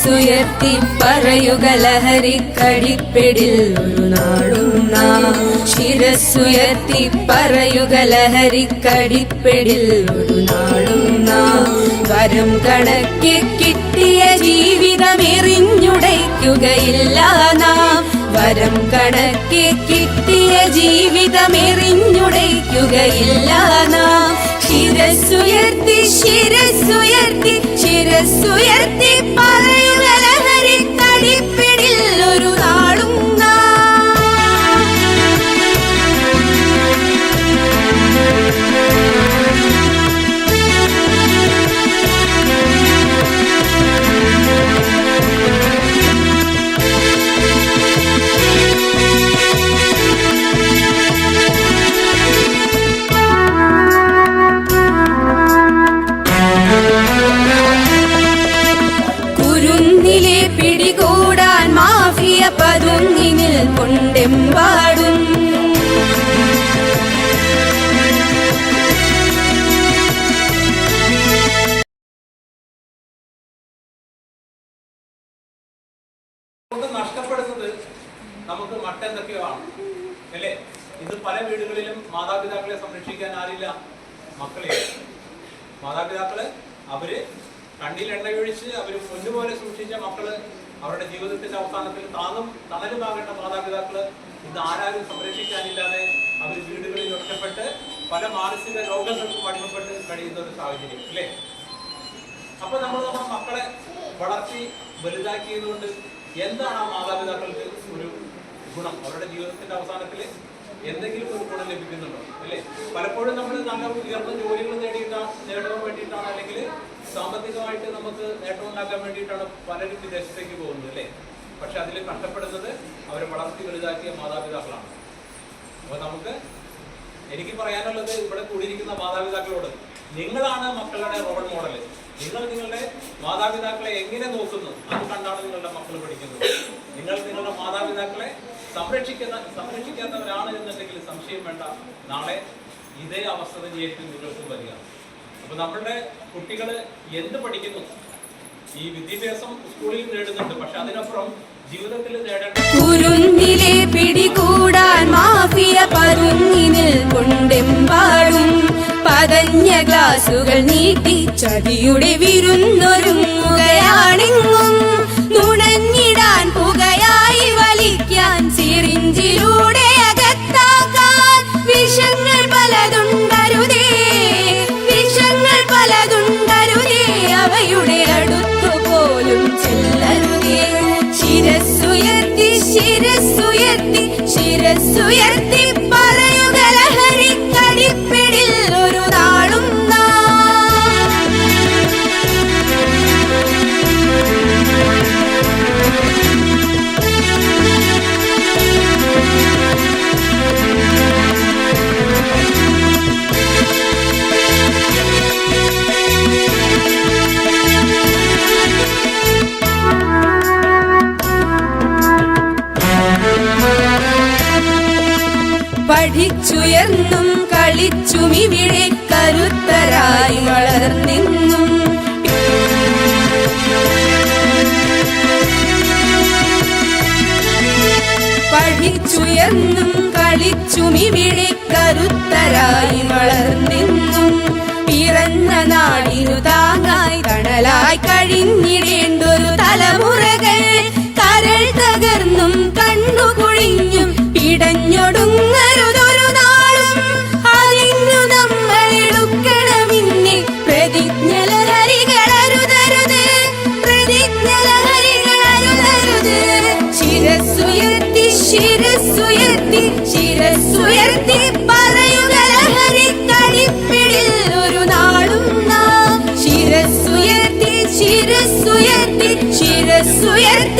ശിരസ്സുയർത്തി പറയുക ലഹരിക്കടിപ്പിടിൽ ഒരു നാടും നാം. ശിരസ്സുയർത്തി പറയുക ലഹരിക്കടിപ്പിടിൽ ഒരു നാടും നാം. വരം കണക്ക് കിട്ടിയ ജീവിതം എറിഞ്ഞുടയ്ക്കുകയില്ല നാം. വരം കണക്ക് കിട്ടിയ ജീവിതം എറിഞ്ഞുടയ്ക്കുകയില്ല നാം. ശിരസ്സുയർത്തി ശിരസ്സുയർത്തി ശിരസ്സുയർത്തി പറയുക കൊണ്ടെമ്പാടും. കൊണ്ട് നഷ്ടപ്പെടുന്നത് നമുക്ക് മറ്റെന്തൊക്കെയോ ആണ്. അല്ലേ? ഇന്ന് പല വീടുകളിലും മാതാപിതാക്കളെ സംരക്ഷിക്കാൻ ആരില്ല? മക്കളെ. മാതാപിതാക്കൾ അവർ കണ്ണിൽ എണ്ണയൊഴിച്ച് അവർ പൊന്നുപോലെ സൂക്ഷിച്ച മക്കൾ അവരുടെ ജീവിതത്തിന്റെ അവസാനത്തിൽ താങ്ങും തണലുമാകേണ്ട മാതാപിതാക്കൾ ഇന്ന് ആരാരും സംരക്ഷിക്കാനില്ലാതെ അവർ വീടുകളിൽ ഒറ്റപ്പെട്ട് പല മാനസിക രോഗങ്ങൾക്കും അടിമപ്പെട്ട് കഴിയുന്ന ഒരു സാഹചര്യം അല്ലേ? അപ്പൊ നമ്മൾ നമ്മുടെ മക്കളെ വളർത്തി വലുതാക്കിയതുകൊണ്ട് എന്താണ് ആ മാതാപിതാക്കൾക്ക് ഒരു ഗുണം? അവരുടെ ജീവിതത്തിന്റെ അവസാനത്തിൽ എന്തെങ്കിലും ഒരു ഗുണം ലഭിക്കുന്നുണ്ടോ അല്ലേ? പലപ്പോഴും നമ്മൾ നല്ല ഉയർന്ന ജോലികൾ നേടിയിട്ടാണ് നേടാൻ വേണ്ടിയിട്ടാണ് അല്ലെങ്കിൽ സാമ്പത്തികമായിട്ട് നമുക്ക് നേട്ടം ഉണ്ടാക്കാൻ വേണ്ടിയിട്ടാണ് പലരും വിദേശത്തേക്ക് പോകുന്നത് അല്ലേ? പക്ഷെ അതിൽ കഷ്ടപ്പെടുന്നത് അവരെ വളർത്തി വലുതാക്കിയ മാതാപിതാക്കളാണ്. അപ്പൊ നമുക്ക് എനിക്ക് പറയാനുള്ളത് ഇവിടെ കൂടിയിരിക്കുന്ന മാതാപിതാക്കളോട് നിങ്ങളാണ് മക്കളുടെ റോൾ മോഡൽ നിങ്ങൾ നിങ്ങളുടെ മാതാപിതാക്കളെ എങ്ങനെ നോക്കുന്നു? അത് കണ്ടാണ് നിങ്ങളുടെ മക്കൾ പഠിക്കുന്നത്. നിങ്ങൾ നിങ്ങളുടെ മാതാപിതാക്കളെ സംരക്ഷിക്കുന്ന സംരക്ഷിക്കാത്തവരാണ് എന്നുണ്ടെങ്കിൽ സംശയം വേണ്ട. നാളെ ഇതേ അവസ്ഥ തന്നെയായിരിക്കും നിങ്ങൾക്കും വരിക. അപ്പൊ നമ്മളുടെ കുട്ടികൾ എന്ത് പഠിക്കുന്നു? ഈ വിദ്യാഭ്യാസം സ്കൂളിൽ നേടുന്നുണ്ട്. പക്ഷെ അതിനപ്പുറം ജീവിതത്തിൽ നേടേണ്ട പിടികൂടാൻ മാഫിയ പരുങ്ങിനിൽ കൊണ്ടെമ്പാടും. പതഞ്ഞ ഗ്ലാസുകൾ നീട്ടി ചതിയുടെ വിരുന്നൊരുങ്ങുകയാണെങ്ങും? ശിരസ്സുയർത്തി പഠിച്ചുയർന്നും കളിച്ചുമിവിടെ കരുത്തരായി വളർന്നിന്നും. പഠിച്ചുയർന്നും കളിച്ചും ഇവിടെ ശിരസ്സുയർത്തി ശിരസ്സുയർത്തി പറയുക ലഹരി ലഹരിക്കടിപ്പിടിൽ ഒരു നാളും നാം. ശിരസ്സുയർത്തി ശിരസ്സുയർത്തി